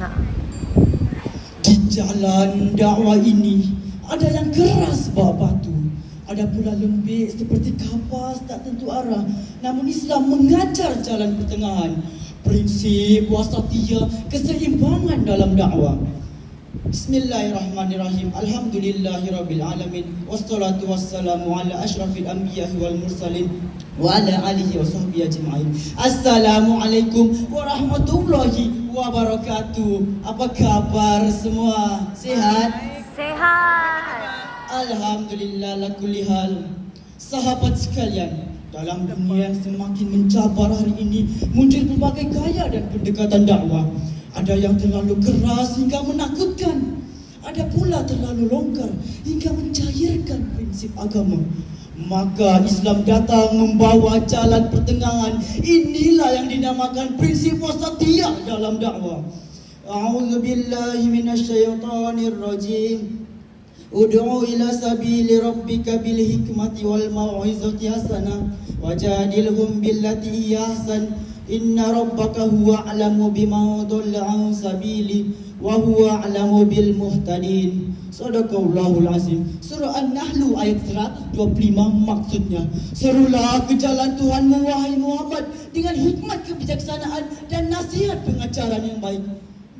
Ha. Di jalan dakwah ini ada yang keras bawa batu, ada pula lembik seperti kapas tak tentu arah. Namun Islam mengajar jalan pertengahan, prinsip wasatiyah, keseimbangan dalam dakwah. Bismillahirrahmanirrahim. Alhamdulillahirabbil alamin. Wassalatu wassalamu ala asyrafil anbiya'i wal mursalin wa ala alihi wa sahbihi ajma'in. Assalamualaikum warahmatullahi wabarakatuh. Apa kabar semua? Sehat? Sehat. Alhamdulillah la kulli hal. Sahabat sekalian, dalam dunia yang semakin mencabar hari ini muncul berbagai gaya dan pendekatan dakwah. Ada yang terlalu keras hingga menakutkan. Ada pula terlalu longgar hingga mencairkan prinsip agama. Maka Islam datang membawa jalan pertengahan. Inilah yang dinamakan prinsip wasatiyah dalam dakwah. A'udzu billahi minasyaitonir rajim. Ud'u ila sabili rabbika bil hikmati wal mau'izati hasanah wajadilhum billati hiya ahsan inna rabbaka huwa a'lamu bima dhalla an sabili wa huwa a'lamu bil muhtadin. Sadaqallahul azim. Surah An-Nahl ayat 125 maksudnya Serulah ke jalan Tuhanmu wahai Muhammad Dengan hikmat kebijaksanaan dan nasihat pengajaran yang baik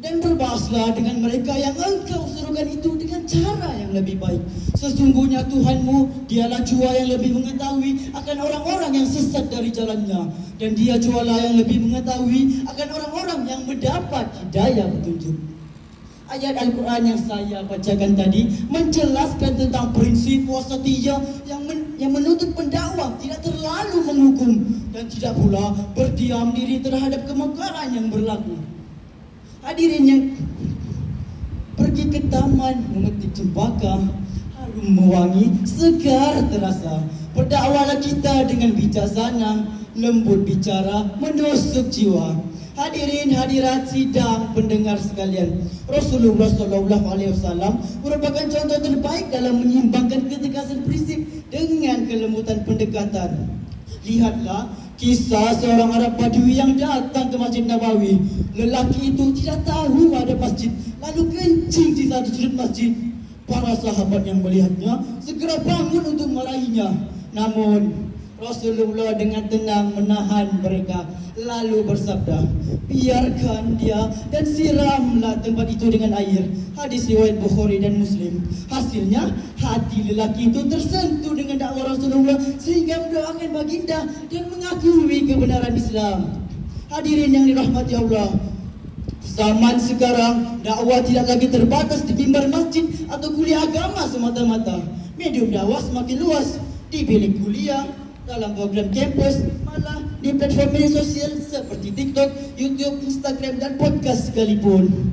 dan berbahaslah dengan mereka yang engkau serukan itu dengan cara yang lebih baik. Sesungguhnya Tuhanmu, dialah jua yang lebih mengetahui akan orang-orang yang sesat dari jalannya. Dan dia jualah yang lebih mengetahui akan orang-orang yang mendapat hidayah petunjuk. Ayat Al-Quran yang saya bacakan tadi menjelaskan tentang prinsip wasatiyah yang men, yang menuntut pendakwah tidak terlalu menghukum dan tidak pula berdiam diri terhadap kemungkaran yang berlaku. Hadirin yang pergi ke taman memetik cempaka harum mewangi segar terasa. Berdakwalah kita dengan bijaksana lembut bicara menusuk jiwa. Hadirin hadirat sidang pendengar sekalian. Rasulullah sallallahu alaihi wasallam merupakan contoh terbaik dalam menyimbangkan ketegasan prinsip dengan kelembutan pendekatan. Lihatlah kisah seorang Arab Badui yang datang ke Masjid Nabawi. Lelaki itu tidak tahu ada masjid, lalu kencing di satu sudut masjid. Para sahabat yang melihatnya segera bangun untuk meraihnya. Namun Rasulullah dengan tenang menahan mereka lalu bersabda, biarkan dia dan siramlah tempat itu dengan air. Hadis riwayat Bukhari dan Muslim. Hasilnya hati lelaki itu tersentuh dengan dakwah Rasulullah sehingga mendoakan baginda dan mengakui kebenaran Islam. Hadirin yang dirahmati Allah, Zaman sekarang dakwah tidak lagi terbatas di mimbar masjid atau kuliah agama semata-mata. Medium dakwah semakin luas di bilik kuliah, dalam program kampus, malah di platform media sosial seperti TikTok, YouTube, Instagram dan podcast sekalipun.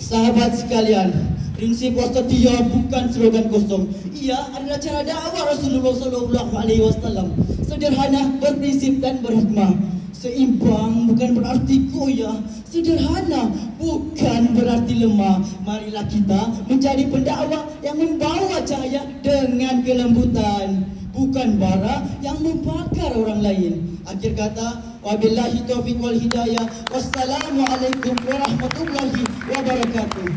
Sahabat sekalian, prinsip wasatiyah bukan slogan kosong. Ia adalah cara dakwah Rasulullah sallallahu alaihi wasallam. Sederhana, berprinsip dan berhikmah. Seimbang bukan berarti goyah Sederhana bukan berarti lemah Marilah kita menjadi pendakwah yang membawa cahaya dengan kelembutan Bukan bara yang membakar orang lain. Akhir kata Wabillahi taufiq wal hidayah. Wassalamualaikum warahmatullahi wabarakatuh